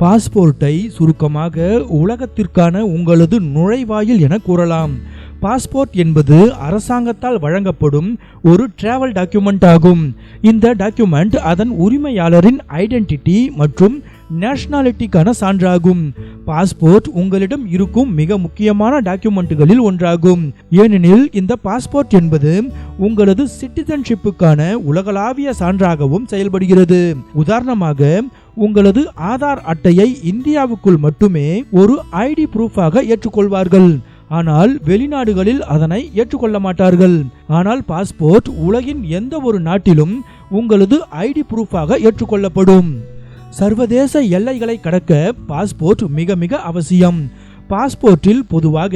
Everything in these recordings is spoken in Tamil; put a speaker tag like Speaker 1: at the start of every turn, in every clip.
Speaker 1: பாஸ்போர்ட்டை சுருக்கமாக உலகத்திற்கான உங்களது நுழைவாயில் என கூறலாம். பாஸ்போர்ட் என்பது அரசாங்கத்தால் வழங்கப்படும் ஒரு டிராவல் டாக்குமெண்ட் ஆகும். இந்த டாக்குமெண்ட் அதன் உரிமையாளரின் ஐடென்டிட்டி மற்றும் நேஷனாலிட்டிக்கான சான்றாகும். பாஸ்போர்ட் உங்களிடம் இருக்கும் மிக முக்கியமான டாக்குமெண்ட்டுகளில் ஒன்றாகும். ஏனெனில் இந்த பாஸ்போர்ட் என்பது உங்களது சிட்டிசன்ஷிப்புக்கான உலகளாவிய சான்றாகவும் செயல்படுகிறது. உதாரணமாக உங்களது ஆதார் அட்டையை இந்தியாவுக்குள் மட்டுமே ஒரு ஐடி ப்ரூஃபாக ஏற்றுக்கொள்வார்கள். ஆனால் வெளிநாடுகளில் அதனை ஏற்றுக்கொள்ள மாட்டார்கள். ஆனால் பாஸ்போர்ட் உலகின் எந்த ஒரு நாட்டிலும் உங்களது ஐடி ப்ரூஃபாக ஏற்றுக்கொள்ளப்படும். சர்வதேச எல்லைகளை கடக்க பாஸ்போர்ட் மிக மிக அவசியம். பாஸ்போர்ட்டில் பொதுவாக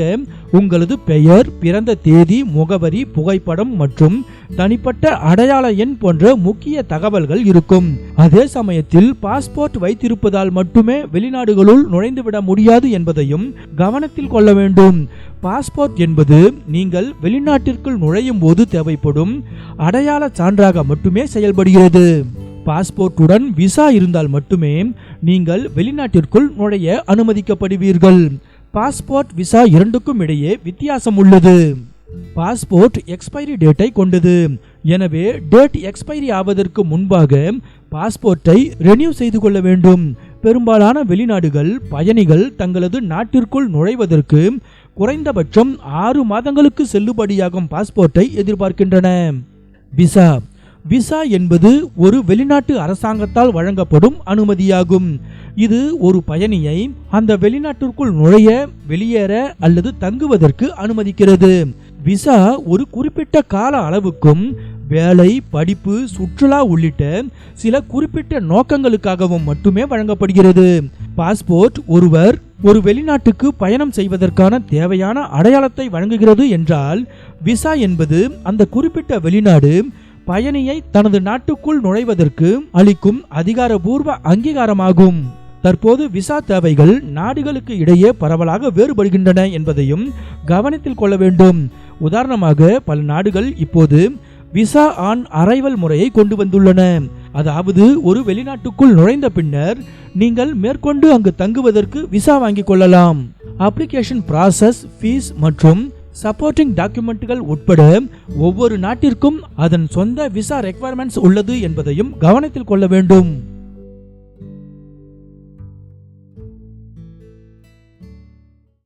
Speaker 1: உங்களது பெயர் பிறந்த தேதி முகவரி புகைப்படம் மற்றும் தனிப்பட்ட அடையாள எண் போன்ற முக்கிய தகவல்கள் இருக்கும். அதே சமயத்தில் பாஸ்போர்ட் வைத்திருப்பதால் மட்டுமே வெளிநாடுகளுள் நுழைந்துவிட முடியாது என்பதையும் கவனத்தில் கொள்ள வேண்டும். பாஸ்போர்ட் என்பது நீங்கள் வெளிநாட்டிற்குள் நுழையும் போது தேவைப்படும் அடையாள சான்றாக மட்டுமே செயல்படுகிறது. பாஸ்போர்ட்டுடன் விசா இருந்தால் மட்டுமே நீங்கள் வெளிநாட்டிற்குள் நுழைய அனுமதிக்கப்படுவீர்கள். பாஸ்போர்ட் விசா இரண்டுக்கும் இடையே வித்தியாசம் உள்ளது. பாஸ்போர்ட் எக்ஸ்பைரி டேட்டை கொண்டது. எனவே டேட் எக்ஸ்பைரி ஆவதற்கு முன்பாக பாஸ்போர்ட்டை ரெனியூ செய்து கொள்ள வேண்டும். பெரும்பாலான வெளிநாடுகள் பயணிகள் தங்களது நாட்டிற்குள் நுழைவதற்கு குறைந்தபட்சம் ஆறு மாதங்களுக்கு செல்லுபடியாகும் பாஸ்போர்ட்டை எதிர்பார்க்கின்றன. விசா விசா என்பது ஒரு வெளிநாட்டு அரசாங்கத்தால் வழங்கப்படும் அனுமதியாகும். இது ஒரு பயணியை அந்த வெளிநாட்டிற்குள் நுழைய வெளியேற அல்லது தங்குவதற்கு அனுமதிக்கிறது. விசா ஒரு குறிப்பிட்ட கால அளவுக்கும் வேலை படிப்பு சுற்றுலா உள்ளிட்ட சில குறிப்பிட்ட நோக்கங்களுக்காகவும் மட்டுமே வழங்கப்படுகிறது. பாஸ்போர்ட் ஒருவர் ஒரு வெளிநாட்டுக்கு பயணம் செய்வதற்கான தேவையான அடையாளத்தை வழங்குகிறது என்றால் விசா என்பது அந்த குறிப்பிட்ட வெளிநாடு பயணியை தனது நாட்டுக்குள் நுழைவதற்கு அளிக்கும் அதிகாரபூர்வ அங்கீகாரமாகும். தற்போது விசா தேவைகள் நாடுகளுக்கு இடையே பரவலாக வேறுபடுகின்றன என்பதையும் கவனத்தில் கொள்ள வேண்டும். உதாரணமாக பல நாடுகள் இப்போது விசா ஆன் அரைவல் முறையை கொண்டு வந்துள்ளன. அதாவது ஒரு வெளிநாட்டுக்குள் நுழைந்த பின்னர் நீங்கள் மேற்கொண்டு அங்கு தங்குவதற்கு விசா வாங்கிக் கொள்ளலாம். அப்ளிகேஷன் ப்ராசஸ் ஃபீஸ் மற்றும் சப்போர்ட்டிங் டாக்குமெண்ட்டுகள் உட்பட ஒவ்வொரு நாட்டிற்கும் அதன் சொந்த விசா ரெக்குவயர்மெண்ட்ஸ் உள்ளது என்பதையும் கவனத்தில் கொள்ள வேண்டும்.